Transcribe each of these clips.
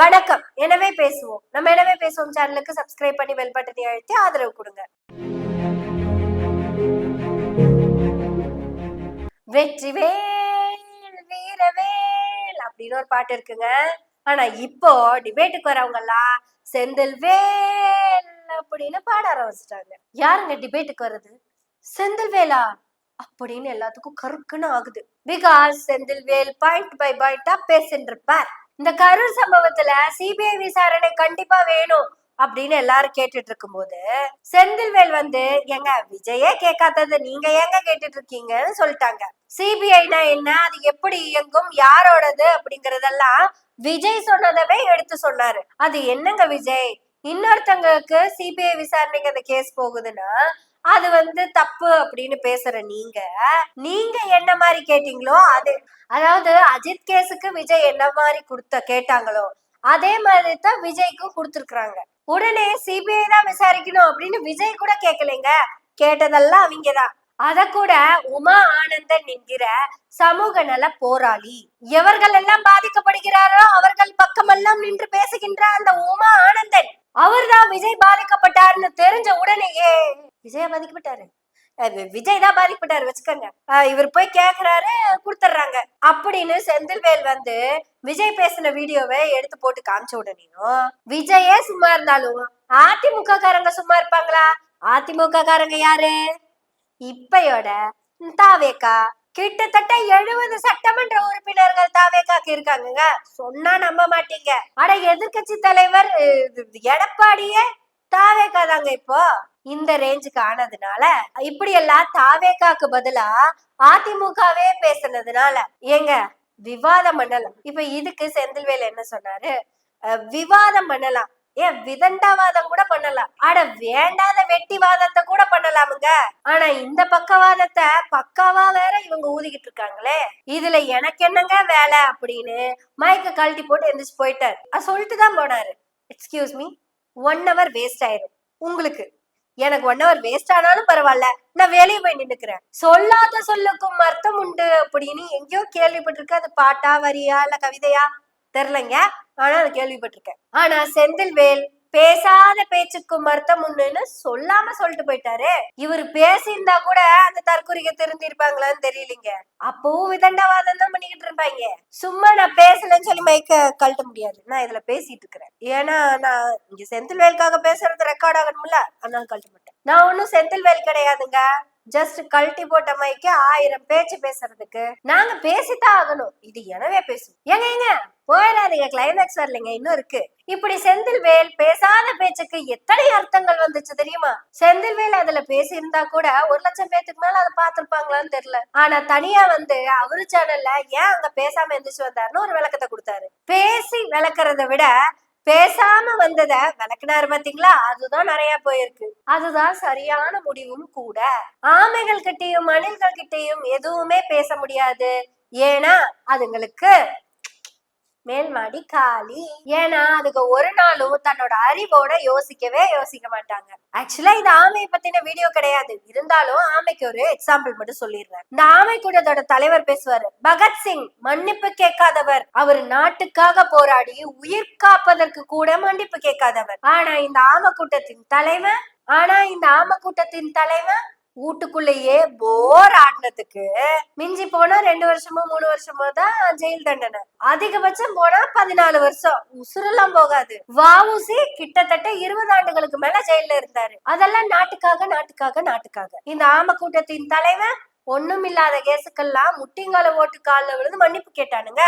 வணக்கம். எனவே பேசுவோம். நம்ம எனவே பேசுவோம் சேனலுக்கு சப்ஸ்கிரைப் பண்ணி பெல் பட்டனை அழுத்தி ஆதரவு கொடுங்க. வெற்றிவேல் வீரவேல் அப்படின்னு ஒரு பாட்டு இருக்குங்க. ஆனா இப்போ டிபேட்டுக்கு வரவங்க எல்லாம் செந்தில் வேல் அப்படின்னு பாட ஆரம்பிச்சிட்டாங்க. யாருங்க டிபேட்டுக்கு வர்றது? செந்தில் வேலா அப்படின்னு எல்லாத்துக்கும் கருக்குன்னு ஆகுது. Because Senthil Vel point by பாயிண்டா பேசிட்டு இருப்பார் இந்த கரூர் சம்பவத்துல சிபிஐ விசாரணை கண்டிப்பா வேணும் அப்படின்னு எல்லாரும் கேட்டுட்டு இருக்கும்போது செந்தில்வேல் வந்து எங்க விஜயே கேட்காதது நீங்க ஏங்க கேட்டுட்டு இருக்கீங்கன்னு சொல்லிட்டாங்க சிபிஐனா என்ன? அது எப்படி இயங்கும்? யாரோடது? அப்படிங்கறதெல்லாம் விஜய் சொன்னதவே எடுத்து சொன்னாரு. அது என்னங்க விஜய்? இன்னொருத்தங்களுக்கு சிபிஐ விசாரணைக்கு அந்த கேஸ் போகுதுன்னா அது வந்து தப்பு அப்படின்னு பேசுற நீங்க நீங்க என்ன மாதிரி கேட்டீங்களோ அது அதாவது அஜித் கேஸுக்கு விஜய் என்ன மாதிரி கொடுத்த கேட்டாங்களோ அதே மாதிரி தான் விஜய்க்கும் கொடுத்துருக்குறாங்க. உடனே சிபிஐ தான் விசாரிக்கணும் அப்படின்னு விஜய் கூட கேட்கலைங்க கேட்டதெல்லாம் அவங்கதான். அத கூட உமா ஆனந்தன் என்கிற சமூக நல போராளி எவர்கள் எல்லாம் பாதிக்கப்படுகிறாரோ அவர்கள் பக்கமெல்லாம் நின்று பேசுகின்ற அந்த உமா ஆனந்தன் அவர்தான் விஜய் பாதிக்கப்பட்டாருன்னு தெரிஞ்ச உடனேயே விஜய பாதிக்கப்பட்டாரு விஜய் தான் பாதிக்கப்பட்டாரு வச்சுக்கோங்க. இவர் போய் கேக்குறாரு கொடுத்துட்றாங்க அப்படின்னு செந்தில்வேல் வந்து விஜய் பேசின வீடியோவை எடுத்து போட்டு காமிச்ச உடனேயும் விஜயே சும்மா இருந்தாலும் அதிமுக காரங்க சும்மா இருப்பாங்களா? அதிமுக காரங்க யாரு? இப்பையோட தாவேக்கா கிட்டத்தட்ட எழுபது சட்டமன்ற உறுப்பினர்கள் தாவேக்காக்கு இருக்காங்கங்க. சொன்னா நம்ப மாட்டீங்க. ஆனா எதிர்க்கட்சி தலைவர் இது எடப்பாடியே தாவேக்கா தாங்க இப்போ. இந்த ரேஞ்சுக்கு ஆனதுனால இப்படி எல்லாம் தாவேக்காக்கு பதிலா அதிமுகவே பேசுனதுனால ஏங்க விவாதம் பண்ணலாம் இப்ப இதுக்கு செந்தில்வேல் என்ன சொன்னாரு? விவாதம் பண்ணலாம் ஏன் விதண்டாவாதம் கூட பண்ணலாம். ஆட வேண்டாத வெட்டிவாதத்தை கூட பண்ணலாமுங்க. ஆனா இந்த பக்கவாதத்தை பக்காவா வேற இவங்க ஊதிக்கிட்டு இருக்காங்களே. இதுல எனக்கு என்னங்க வேலை அப்படின்னு மயக்க கழட்டி போட்டு எந்திரிச்சு போயிட்டாரு. சொல்லிட்டு தான் போனாரு. Excuse me one hour waste ஆயிரும். உங்களுக்கு. எனக்கு ஒன் ஹவர் வேஸ்ட் ஆனாலும் பரவாயில்ல. நான் வெளியே போய் நின்னுக்கிறேன். சொல்லாத சொல்லுக்கும் அர்த்தம் உண்டு அப்படின்னு எங்கேயோ கேள்விப்பட்டிருக்கேன் அது பாட்டா வரியா இல்ல கவிதையா? தெரிலங்க ஆனா அது கேள்விப்பட்டிருக்கேன். ஆனா செந்தில்வேல் பேசாத பேச்சுக்கும் அர்த்தம் ஒண்ணுன்னு சொல்லாம சொல்லிட்டு போயிட்டாரு. இவர் பேசியிருந்தா கூட அந்த தற்குறிக்க திருந்திருப்பாங்களான்னு தெரியலீங்க. அப்பவும் விதண்டவாதம் தான் பண்ணிக்கிட்டு இருப்பாங்க. சும்மா நான் பேசலன்னு சொல்லி மைக்க கழட்ட முடியாது. நான் இதுல பேசிட்டு இருக்கிறேன். ஏன்னா நான் இங்க செந்தில்வேலுக்காக பேசுறது ரெக்கார்ட் ஆகணும்ல. அதனால கழட்ட மாட்டேன். நான் ஒன்னும் செந்தில்வேல் கிடையாதுங்க. ஜஸ்ட் கழட்டி போட்ட மைக்கு ஆயிரம் பேச்சு பேசுறதுக்கு நாங்க பேசித்தான் ஆகணும். இது எனவே பேசுவோம். ஏங்க ஏங்க? போயிடாதீங்க கிளைமேக்ஸ் வரலைங்க இன்னும் இருக்கு. இப்படி செந்தில்வேல் பேசாத பேச்சுக்கு எத்தனை அர்த்தங்கள் வந்துச்சு தெரியுமா? செந்தில்வேல் அதுல பேசியிருந்தா கூட ஒரு லட்சம் பேத்துக்கு மேல அதை பார்த்திருப்பாங்களான்னு தெரியல. ஆனா தனியா வந்து அவரு சேனல்ல ஏன் அங்க பேசாம எந்திரிச்சு வந்தாருன்னு ஒரு விளக்கத்தை கொடுத்தாரு. பேசி விளக்குறத விட பேசாம வந்தத விளக்குனாரு பாத்தீங்களா? அதுதான் நிறைய போயிருக்கு. அதுதான் சரியான முடிவும் கூட. ஆமைகள் கிட்டேயும் மணில்கள் கிட்டேயும் எதுவுமே பேச முடியாது. ஏன்னா அதுங்களுக்கு மேல்மாடி காலி. ஏன்னா அதுக்கு ஒரு நாளும் தன்னோட அறிவோட யோசிக்கவே யோசிக்க மாட்டாங்க. ஆக்சுவலா இது ஆமையை பத்தின வீடியோ கிடையாது. இருந்தாலும் ஆமைக்கு ஒரு எக்ஸாம்பிள் மட்டும் சொல்லிடுறேன். இந்த ஆமை கூட்டத்தோட தலைவர் பேசுவாரு. பகத்சிங் மன்னிப்பு கேட்காதவர். அவர் நாட்டுக்காக போராடி உயிர் காப்பதற்கு கூட மன்னிப்பு கேட்காதவர். ஆனா இந்த ஆமை கூட்டத்தின் தலைவன் ஆனா இந்த ஆமை கூட்டத்தின் தலைவன் வீட்டுக்குள்ளேயே போர் ஆடினதுக்கு மிஞ்சி போனா ரெண்டு வருஷமோ மூணு வருஷமோ தான் ஜெயில் தண்டனை. அதிகபட்சம் போனா பதினாலு வருஷம். உசுரெல்லாம் போகாது. வாவுசி கிட்டத்தட்ட இருபது ஆண்டுகளுக்கு மேல ஜெயில இருந்தாரு. அதெல்லாம் நாட்டுக்காக நாட்டுக்காக நாட்டுக்காக. இந்த ஆம கூட்டத்தின் தலைவன் ஒண்ணும் இல்லாத கேஸுக்கெல்லாம் முட்டிங்கால ஓட்டு காலில் விழுந்து மன்னிப்பு கேட்டானுங்க.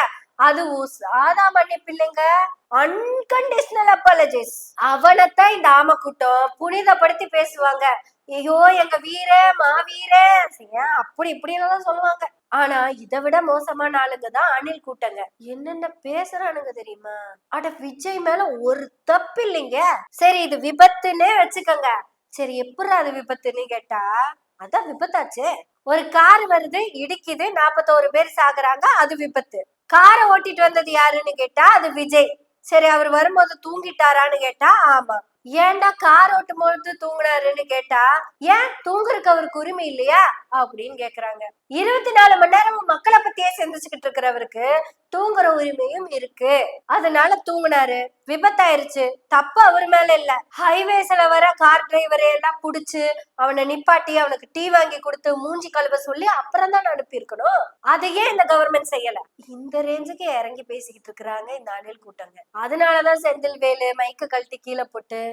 அது சாதா பண்ணி பிள்ளைங்க அன்கண்டிஷனல் அப்பாலஜிஸ் அவனைத்தான் இந்த ஆம கூட்டம் புனிதப்படுத்தி பேசுவாங்க. ஐயோ எங்க வீர மாவீர. ஏன் அப்படி இப்படி எல்லாம் சொல்லுவாங்க. ஆனா இதை விட மோசமான ஆளுங்க தான் அணில் கூட்டங்க. என்னென்ன பேசுறானுங்க தெரியுமா? அட விஜய் மேல ஒரு தப்பு இல்லைங்க. சரி இது விபத்துன்னே வச்சுக்கோங்க. சரி எப்படி அது விபத்துன்னு கேட்டா அதான் விபத்தாச்சே. ஒரு கார் வருது இடிக்குது நாற்பத்தோரு பேர் சாகுறாங்க அது விபத்து. காரை ஓட்டிட்டு வந்தது யாருன்னு கேட்டா அது விஜய். சரி அவர் வரும்போது தூங்கிட்டாரான்னு கேட்டா ஆமா. ஏன்டா கார் ஓட்டும் பொழுது தூங்குனாருன்னு கேட்டா ஏன் தூங்குறதுக்கு அவருக்கு உரிமை இல்லையா? அப்படின்னு கேக்குறாங்க. இருபத்தி நாலு மணி நேரம் மக்களை பத்தியே சிந்திச்சுக்கிட்டு இருக்கிறவருக்கு தூங்குற உரிமையும் இருக்கு. அதனால தூங்குனாரு. விபத்தாயிருச்சு. தப்பு அவர் மேல இல்ல. ஹைவேஸ்ல வர கார் டிரைவரை எல்லாம் புடிச்சு அவனை நிப்பாட்டி அவனுக்கு டீ வாங்கி கொடுத்து மூஞ்சி கழுவ சொல்லி அப்புறம் தான் அனுப்பி இருக்கணும் அதையே இந்த கவர்மெண்ட் செய்யல. இந்த ரேஞ்சுக்கு இறங்கி பேசிக்கிட்டு இருக்கிறாங்க இந்த அணில் கூட்டங்க. அதனாலதான் செந்தில் வேலு மைக்க கழட்டி கீழே போட்டு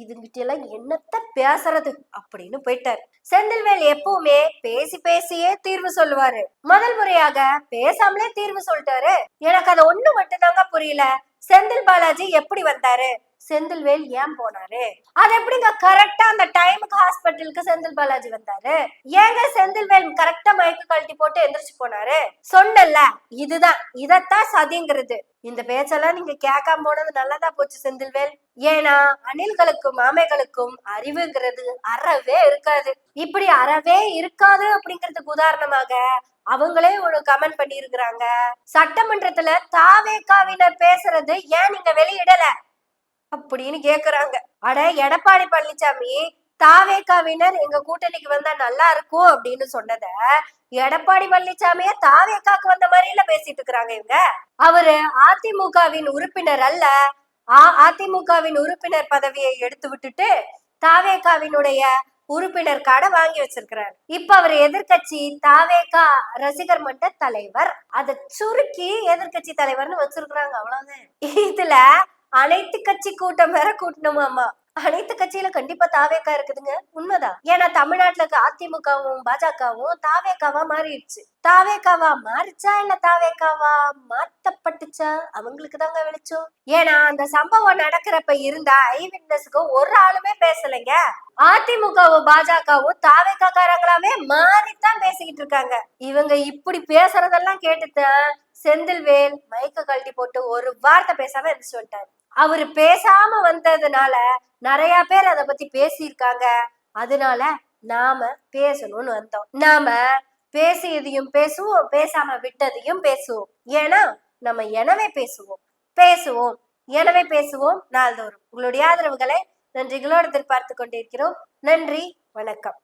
இதுங்கிட்ட எல்லாம் என்னத்த பேசுறது? அப்படின்னு போயிட்டாரு. செந்தில்வேல் எப்பவுமே பேசி பேசியே தீர்வு சொல்லுவாரு. முதல் முறையாக பேசாமலே தீர்வு சொல்லிட்டாரு. எனக்கு அது ஒண்ணு மட்டும்தாங்க புரியல. செந்தில் பாலாஜி எப்படி வந்தாரு? செந்தில்வேல் ஏன் போனாரு? அது எப்படிங்க கரெக்டா அந்த டைமுக்கு ஹாஸ்பிட்டலுக்கு செந்தில் பாலாஜி வந்தாரு? ஏங்க செந்தில்வேல் கரெக்டா மயக்க கழட்டி போட்டு எந்திரிச்சு போனாரு? சொன்னல இதுதான் இதத்தான் சதிங்கிறது. இந்த பேச்செல்லாம் நீங்க கேட்காம போனது நல்லதா போச்சு செந்தில்வேல். ஏன்னா அணில்களுக்கும் ஆமைகளுக்கும் அறிவுங்கிறது அறவே இருக்காது. இப்படி அறவே இருக்காது அப்படிங்கிறதுக்கு உதாரணமாக அவங்களே ஒரு கமெண்ட் பண்ணி இருக்கிறாங்க சட்டமன்றத்துல தாவேக்காவினர் பேசுறது ஏன் நீங்க வெளியிடல? அப்படின்னு கேக்குறாங்க. அட எடப்பாடி பழனிசாமி தாவேக்காவினர் எங்க கூட்டணிக்கு வந்தா நல்லா இருக்கும் அப்படின்னு சொன்னத எடப்பாடி பழனிசாமிய தாவேக்காக்கு வந்த மாதிரில பேசிட்டு இருக்கிறாங்க இவங்க. அவரு அதிமுகவின் உறுப்பினர் அல்ல. அதிமுகவின் உறுப்பினர் பதவியை எடுத்து விட்டுட்டு தாவேக்காவினுடைய உறுப்பினர் கார்டை வாங்கி வச்சிருக்கிறார். இப்ப அவர் எதிர்கட்சி தாவேகா ரசிகர் மன்ற தலைவர். அதை சுருக்கி எதிர்கட்சி தலைவர்னு வச்சிருக்கிறாங்க அவ்வளவுதான். இதுல அனைத்து கட்சி கூட்டம் வேற கூட்டணுமாமா அனைத்து கட்சியில கண்டிப்பா தாவேக்கா இருக்குதுங்க. உண்மைதான் ஏன்னா தமிழ்நாட்டுல இருக்க அதிமுகவும் பாஜகவும் தாவேக்காவா மாறிடுச்சு. தாவேக்காவா மாறிச்சா இல்ல தாவேக்காவா மாத்தப்பட்டுச்சா அவங்களுக்கு தாங்க வெளிச்சம். ஏன்னா அந்த சம்பவம் நடக்கிறப்ப இருந்த ஐ விட்னஸ்க்கு ஒரு ஆளுமே பேசலைங்க. அதிமுகவும் பாஜகவும் தாவேக்காக்காரங்களாவே மாறித்தான் பேசிக்கிட்டு இருக்காங்க. இவங்க இப்படி பேசுறதெல்லாம் கேட்டுதான் செந்தில்வேல் மைக்க கழட்டி போட்டு ஒரு வார்த்தை பேசாம எந்திரிச்சு வந்துட்டாரு அவரு பேசாம வந்ததுனால நிறைய பேர் அதை பத்தி பேசியிருக்காங்க. அதனால நாம பேசணும்னு வந்தோம். நாம பேசியதையும் பேசுவோம் பேசாம விட்டதையும் பேசுவோம். ஏன்னா நம்ம எனவே பேசுவோம். பேசுவோம் எனவே பேசுவோம் நாள்தோறும். உங்களுடைய ஆதரவுகளை நன்றிகளோடு எதிர்பார்த்து கொண்டிருக்கிறோம். நன்றி வணக்கம்.